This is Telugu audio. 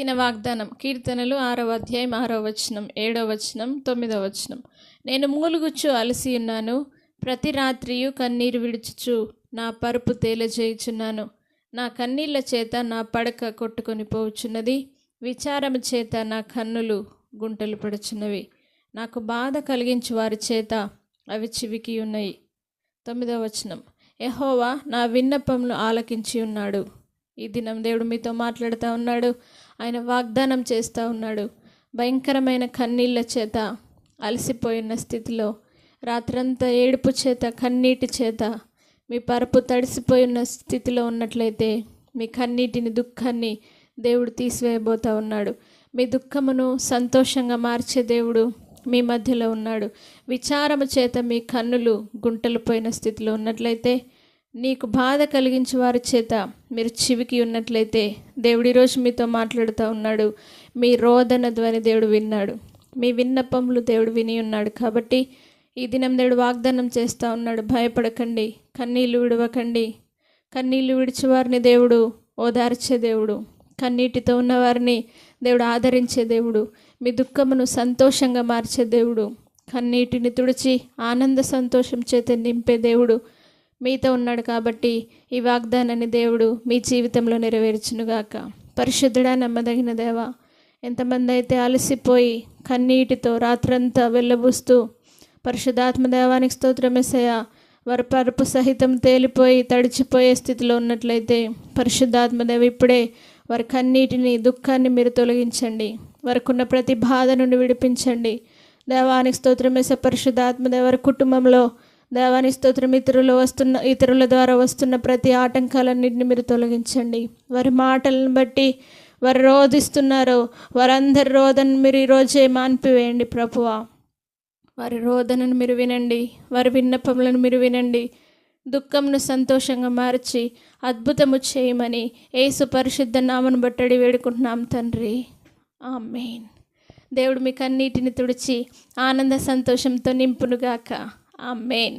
దిన వాగ్దానం. కీర్తనలు ఆరవ అధ్యాయం ఆరవ వచనం ఏడవ వచనం తొమ్మిదవ వచనం. నేను మూలుగుచ్చు అలసి ఉన్నాను ప్రతి రాత్రియు కన్నీరు విడుచుచు నా పరుపు తేలజేయుచున్నాను. నా కన్నీళ్ళ చేత నా పడక కొట్టుకొని పోవచ్చున్నది విచారము చేత నా కన్నులు గుంటలు పడుచున్నవి. నాకు బాధ కలిగించు వారి చేత అవి చివికి ఉన్నాయి. తొమ్మిదవ వచనం. ఎహోవా నా విన్నపంను ఆలకించి ఉన్నాడు. ఈ దినం దేవుడు మీతో మాట్లాడుతూ ఉన్నాడు. ఆయన వాగ్దానం చేస్తూ ఉన్నాడు. భయంకరమైన కన్నీళ్ళ చేత అలసిపోయిన స్థితిలో రాత్రంతా ఏడుపు చేత కన్నీటి చేత మీ పరుపు తడిసిపోయిన స్థితిలో ఉన్నట్లయితే మీ కన్నీటిని దుఃఖాన్ని దేవుడు తీసివేయబోతా ఉన్నాడు. మీ దుఃఖమును సంతోషంగా మార్చే దేవుడు మీ మధ్యలో ఉన్నాడు. విచారము చేత మీ కన్నులు గుంటలు పోయిన స్థితిలో ఉన్నట్లయితే నీకు బాధ కలిగించే వారి చేత మీరు చివికి ఉన్నట్లయితే దేవుడు ఈరోజు మీతో మాట్లాడుతూ ఉన్నాడు. మీ రోదన ధ్వని దేవుడు విన్నాడు. మీ విన్నపములు దేవుడు విని ఉన్నాడు. కాబట్టి ఈ దినం దేవుడు వాగ్దానం చేస్తూ ఉన్నాడు. భయపడకండి. కన్నీళ్ళు విడవకండి. కన్నీళ్ళు విడిచి వారిని దేవుడు ఓదార్చే దేవుడు. కన్నీటితో ఉన్నవారిని దేవుడు ఆదరించే దేవుడు. మీ దుఃఖమును సంతోషంగా మార్చే దేవుడు. కన్నీటిని తుడిచి ఆనంద సంతోషం చేత నింపే దేవుడు. మీతో ఉన్నాడు కాబట్టి ఈ వాగ్దానాన్ని దేవుడు మీ జీవితంలో నెరవేర్చునుగాక. పరిశుద్ధుడా నమ్మదగిన దేవ ఎంతమంది అయితే అలసిపోయి కన్నీటితో రాత్రంతా వెళ్ళబూస్తూ పరిశుద్ధాత్మ దేవానికి స్తోత్రమేసయ వారి పరుపు సహితం తేలిపోయి తడిచిపోయే స్థితిలో ఉన్నట్లయితే పరిశుద్ధాత్మదేవ ఇప్పుడే వారి కన్నీటిని దుఃఖాన్ని మీరు తొలగించండి. వారికున్న ప్రతి బాధ నుండి విడిపించండి. దేవానికి స్తోత్రమేస పరిశుద్ధాత్మదేవ వారి కుటుంబంలో దేవాని స్తోత్రం ఇతరులు వస్తున్న ఇతరుల ద్వారా వస్తున్న ప్రతి ఆటంకాలన్నింటిని మీరు తొలగించండి. వారి మాటలను బట్టి వారు రోధిస్తున్నారో. వారందరి రోధను మీరు ఈరోజే మాన్పివేయండి ప్రభువా. వారి రోదనను మీరు వినండి. వారి విన్నపములను మీరు వినండి. దుఃఖంను సంతోషంగా మార్చి అద్భుతము చేయమని ఏసు పరిశుద్ధ నామను బట్టడి వేడుకుంటున్నాం తండ్రి. ఆమెన్. దేవుడు మీకు అన్నిటిని తుడిచి ఆనంద సంతోషంతో నింపునుగాక. ఆమెన్